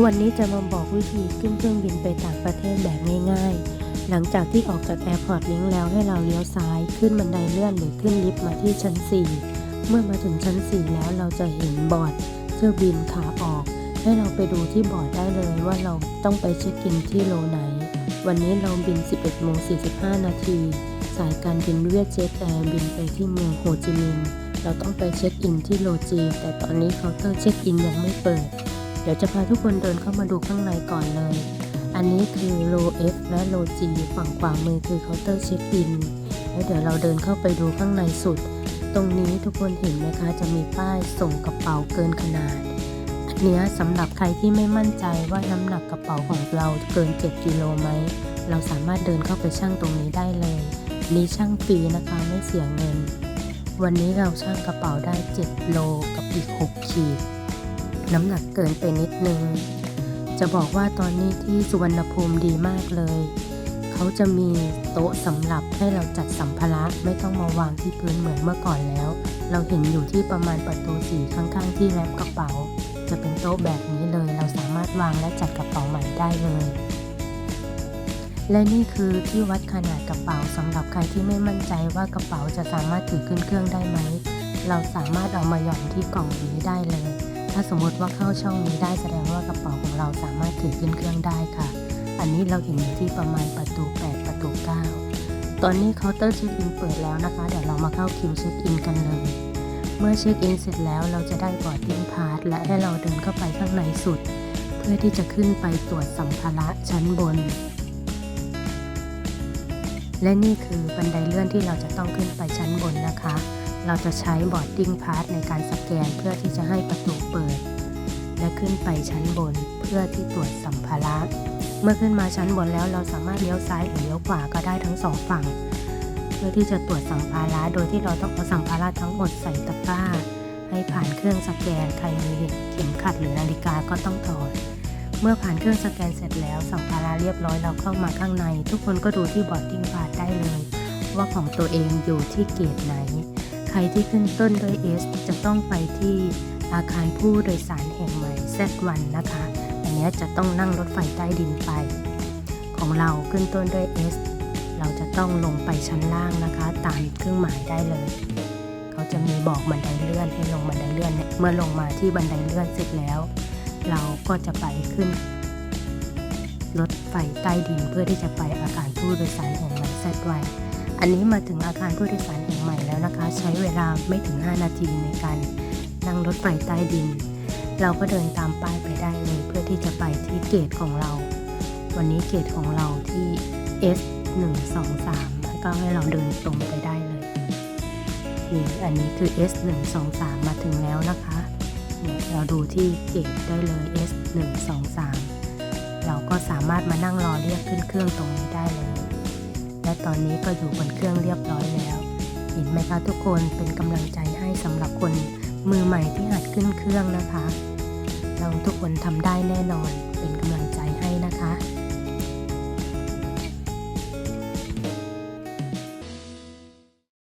วันนี้จะมาบอกวิธีขึ้นเครื่องบินไปต่างประเทศแบบง่ายๆ หลังจากที่ออกจากแอร์พอร์ตลิงแล้วให้เราเลี้ยวซ้ายขึ้นบันไดเลื่อนหรือขึ้นลิฟต์มาที่ชั้น 4 เมื่อมาถึงชั้น 4 แล้วเราจะเห็นบอร์ดเครื่องบินขาออก ให้เราไปดูที่บอร์ดได้เลยว่าเราต้องไปเช็คอินที่โลไหน วันนี้เราบิน 11โมง45 นาที สายการบินเวียดเจ็ตแอร์บินไปที่เมืองโฮจิมินห์ เราต้องไปเช็คอินที่โลจี แต่ตอนนี้เคาน์เตอร์เช็คอินยังไม่เปิด เดี๋ยวจะพาทุกคนเดินเข้ามาดูข้างในก่อนเลย อันนี้คือโล F และโล G ฝั่งขวามือคือเคาน์เตอร์เช็คอิน แล้วเดี๋ยวเราเดินเข้าไปดูข้างในสุด ตรงนี้ทุกคนเห็นไหมคะ จะมีป้ายส่งกระเป๋าเกินขนาด อันนี้สำหรับใครที่ไม่มั่นใจว่าน้ำหนักกระเป๋าของเราเกิน 7 กิโลไหม เราสามารถเดินเข้าไปชั่งตรงนี้ได้เลย นี่ช่างฟรีนะคะไม่เสียเงิน วันนี้เราชั่งกระเป๋าได้ 7 โลกับอีก 6 ขีด น้ำหนักเกินไปนิดนึง จะบอกว่าตอนนี้ที่สุวรรณภูมิดีมากเลย เขาจะมีโต๊ะสำหรับให้เราจัดสัมภาระไม่ต้องมาวางที่พื้นเหมือนเมื่อก่อนแล้ว เราเห็นอยู่ที่ประมาณประตูสีข้างๆ ที่แรปกระเป๋า จะเป็นโต๊ะแบบนี้เลย เราสามารถวางและจัดกระเป๋าใหม่ได้เลยและนี่คือที่วัดขนาดกระเป๋าสำหรับใครที่ไม่มั่นใจว่ากระเป๋าจะสามารถถือขึ้นเครื่องได้ไหม เราสามารถเอามาหย่อนที่กล่องนี้ได้เลย ถ้าสมมติว่าเข้าช่องนี้ได้แสดงว่ากระเป๋าของเราสามารถถือขึ้นเครื่องได้ค่ะ อันนี้เราเห็นอยู่ที่ประมาณประตู 8 ประตู 9 ตอนนี้เคาน์เตอร์เช็คอินเปิดแล้วนะคะ เดี๋ยวเรามาเข้าคิวเช็คอินกันเลย เมื่อเช็คอินเสร็จแล้วเราจะได้บอร์ดดิ้งพาสและให้เราเดินเข้าไปข้างในสุด เพื่อที่จะขึ้นไปตรวจสัมภาระชั้นบนและนี่คือบันไดเลื่อนที่เราจะต้องขึ้นไปชั้นบนนะคะ เราจะใช้บอร์ดดิ้งพาสในการสแกนเพื่อที่จะให้ประตูเปิด และขึ้นไปชั้นบนเพื่อที่ตรวจสัมภาระเมื่อขึ้นมาชั้นบนแล้วเราสามารถเลี้ยวซ้ายหรือเลี้ยวขวาก็ได้ทั้งสองฝั่ง เพื่อที่จะตรวจสัมภาระโดยที่เราต้องเอาสัมภาระทั้งหมดใส่ตะกร้า ให้ผ่านเครื่องสแกนใครมีเข็มขัดหรือนาฬิกาก็ต้องถอดเมื่อผ่านเครื่องสแกนเสร็จแล้วสัมภาระเรียบร้อยเราเข้ามาข้างใน ทุกคนก็ดูที่บอร์ดดิ้งพาสได้เลย ว่าของตัวเองอยู่ที่เกตไหน ใครที่ขึ้นต้นด้วย S จะต้องไปที่อาคารผู้โดยสารแห่งใหม่ Z1 นะคะ อันนี้จะต้องนั่งรถไฟใต้ดินไป ของเราขึ้นต้นด้วย S เราจะต้องลงไปชั้นล่างนะคะ ตามเครื่องหมายได้เลย เขาจะมีบอกบันไดเลื่อนให้ลงบันไดเลื่อนเนี่ยเมื่อลงมาที่บันไดเลื่อนเสร็จแล้ว เราก็จะไปขึ้น รถไฟใต้ดินเพื่อที่จะไปอาคารผู้โดยสารแห่งใหม่ Z1 อันนี้มาถึงอาคารผู้โดยสารแห่งใหม่แล้วนะคะ ใช้เวลาไม่ถึง 5 นาทีในการนั่งรถไฟใต้ดิน เราก็เดินตามป้ายไปได้เลยเพื่อที่จะไปที่เกตของเรา วันนี้เกตของเราที่ S 1 2 3ก็ให้เราเดินตรงไปได้เลยนี่อันนี้คือ S 1 2 3มาถึงแล้วนะคะเนี่ยเราดูที่เกตได้เลย S 1 2 3เราก็สามารถมานั่งรอเรียกขึ้นเครื่องตรงนี้ได้เลย และตอนนี้ก็อยู่บนเครื่องเรียบร้อยแล้ว เห็นไหมคะทุกคนเป็นกำลังใจให้สำหรับคนมือใหม่ที่หัดขึ้นเครื่องนะคะ เราทุกคนทำได้แน่นอนเป็นกำลัง